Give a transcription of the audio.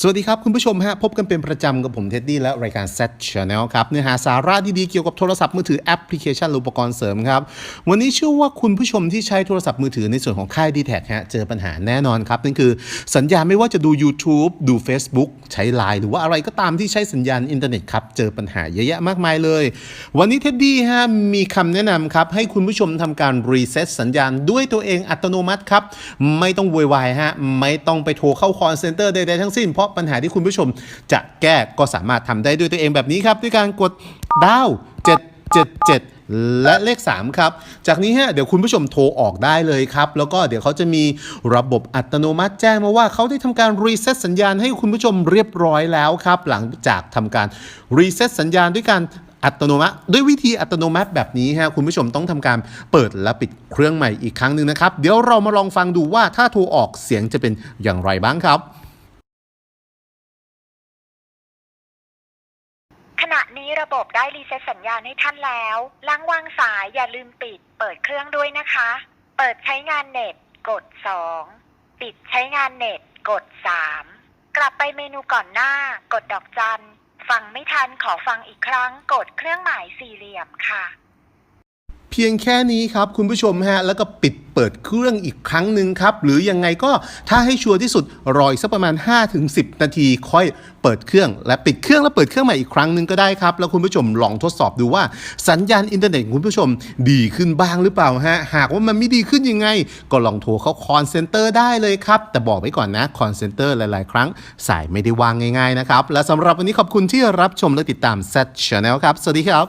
สวัสดีครับ คุณผู้ชมฮะ พบกันเป็นประจำกับผมเท็ดดี้และรายการ Set Channel ครับ เนื้อหาสาระดีๆ เกี่ยวกับโทรศัพท์มือถือแอปพลิเคชันอุปกรณ์เสริมครับ วันนี้เชื่อว่าคุณผู้ชมที่ใช้โทรศัพท์มือถือในส่วนของค่าย d t แทฮะเจอปัญหาแน่นอนครับ นั่นคือสัญญาณไม่ว่าจะดู YouTube ดู Facebook ใช้ Line หรือว่าอะไรก็ตามที่ใช้สัญญาณอินเทอร์เน็ตครับเจอปัญหาเยอะแยะมากมายเลย วันนี้เท็ดดี้ฮะมีคำแนะนำครับให้คุณผู้ชมทำการรีเซ็ตสัญญาณด้วยตัวเองอัตโนมัติครับไม่ต้องโวยวายฮะไม่ต้องไปโทรเข้า call center ใดๆทั้งสิ้นเพราะปัญหาที่คุณผู้ชมจะแก้ก็สามารถทำได้ด้วยตัวเองแบบนี้ครับ ด้วยการกดดาว777และเลข 3 ครับ จากนี้ฮะเดี๋ยวคุณผู้ชมโทรออกได้เลยครับ แล้วก็เดี๋ยวเขาจะมีระบบอัตโนมัติแจ้งมาว่าเขาได้ทำการรีเซ็ตสัญญาณให้คุณผู้ชมเรียบร้อยแล้วครับ หลังจากทำการรีเซ็ตสัญญาณด้วยการอัตโนมัติด้วยวิธีอัตโนมัติแบบนี้ฮะคุณผู้ชมต้องทำการเปิดและปิดเครื่องใหม่อีกครั้งหนึ่งนะครับ เดี๋ยวเรามาลองฟังดูว่าถ้าโทรออกเสียงจะเป็นอย่างไรบ้างครับ ณะนี้ระบบได้รีเซ็ตสัญญาณให้ท่านแล้วลังวางสายอย่าลืมปิด เปิดเครื่องด้วยนะคะ เปิดใช้งานเน็ต กด 2 ปิดใช้งานเน็ต กด 3 กลับไปเมนูก่อนหน้า กดดอกจัน ฟังไม่ทันขอฟังอีกครั้ง กดเครื่องหมายสี่เหลี่ยมค่ะ พียงแค่นี้ครับคุณผู้ชมฮะแล้วก็ปิดเปิดเครื่องอีกครั้งหนึ่งครับ หรือยังไงก็ถ้าให้ชัวร์ที่สุดรออีกสักประมาณ 5-10 นาที ค่อยเปิดเครื่อง และปิดเครื่องแล้วเปิดเครื่องใหม่อีกครั้งหนึ่งก็ได้ครับ แล้วคุณผู้ชมลองทดสอบดูว่าสัญญาณอินเทอร์เน็ตคุณผู้ชมดีขึ้นบ้างหรือเปล่าฮะหากว่ามันไม่ดีขึ้นยังไง ก็ลองโทรเข้าคอนเซ็นเตอร์ได้เลยครับ แต่บอกไว้ก่อนนะคอนเซ็นเตอร์หลาย ๆ ครั้งสายไม่ได้วางง่าย ๆ นะครับและสำหรับวันนี้ขอบคุณที่รับชมและติดตาม Set Channel ครับสวัสดีครับ